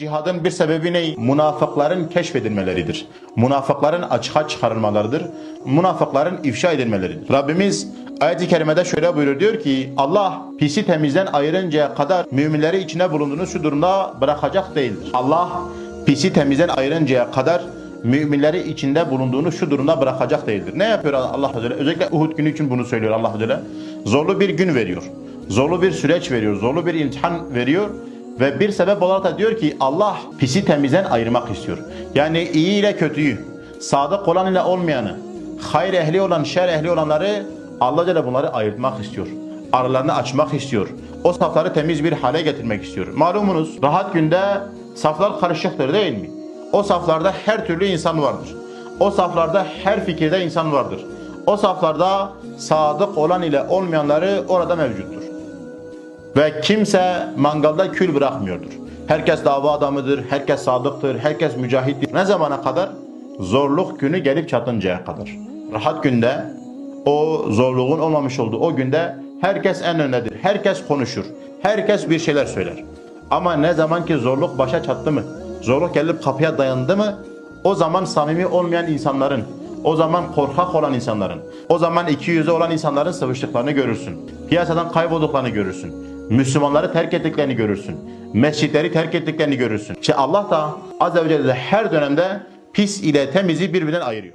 Cihadın bir sebebi ne? Münafıkların keşfedilmeleridir. Münafıkların açığa çıkarılmalarıdır. Münafıkların ifşa edilmeleridir. Rabbimiz ayet-i kerimede şöyle buyuruyor diyor ki Allah pisi temizden ayırıncaya kadar müminleri içine bulunduğunu şu durumda bırakacak değildir. Allah pisi temizden ayırıncaya kadar müminleri içinde bulunduğunu şu durumda bırakacak değildir. Ne yapıyor Allah Celle? Özellikle Uhud günü için bunu söylüyor Allah Celle. Zorlu bir gün veriyor. Zorlu bir süreç veriyor. Zorlu bir imtihan veriyor. Ve bir sebep olarak da diyor ki Allah pisi temizden ayırmak istiyor. Yani iyi ile kötüyü, sadık olan ile olmayanı, hayır ehli olan, şer ehli olanları Allah Celle bunları ayırtmak istiyor. Aralarını açmak istiyor. O safları temiz bir hale getirmek istiyor. Malumunuz rahat günde saflar karışıktır değil mi? O saflarda her türlü insan vardır. O saflarda her fikirde insan vardır. O saflarda sadık olan ile olmayanları orada mevcuttur. Ve kimse mangalda kül bırakmıyordur. Herkes dava adamıdır, herkes sadıktır, herkes mücahittir. Ne zamana kadar? Zorluk günü gelip çatıncaya kadar. Rahat günde, o zorluğun olmamış olduğu o günde herkes en öndedir. Herkes konuşur. Herkes bir şeyler söyler. Ama ne zaman ki zorluk başa çattı mı? Zorluk gelip kapıya dayandı mı? O zaman samimi olmayan insanların, o zaman korkak olan insanların, o zaman iki yüzü olan insanların sıvıştıklarını görürsün. Piyasadan kaybolduklarını görürsün. Müslümanları terk ettiklerini görürsün. Mescitleri terk ettiklerini görürsün. İşte Allah da Azze ve Celle her dönemde pis ile temizi birbirinden ayırıyor.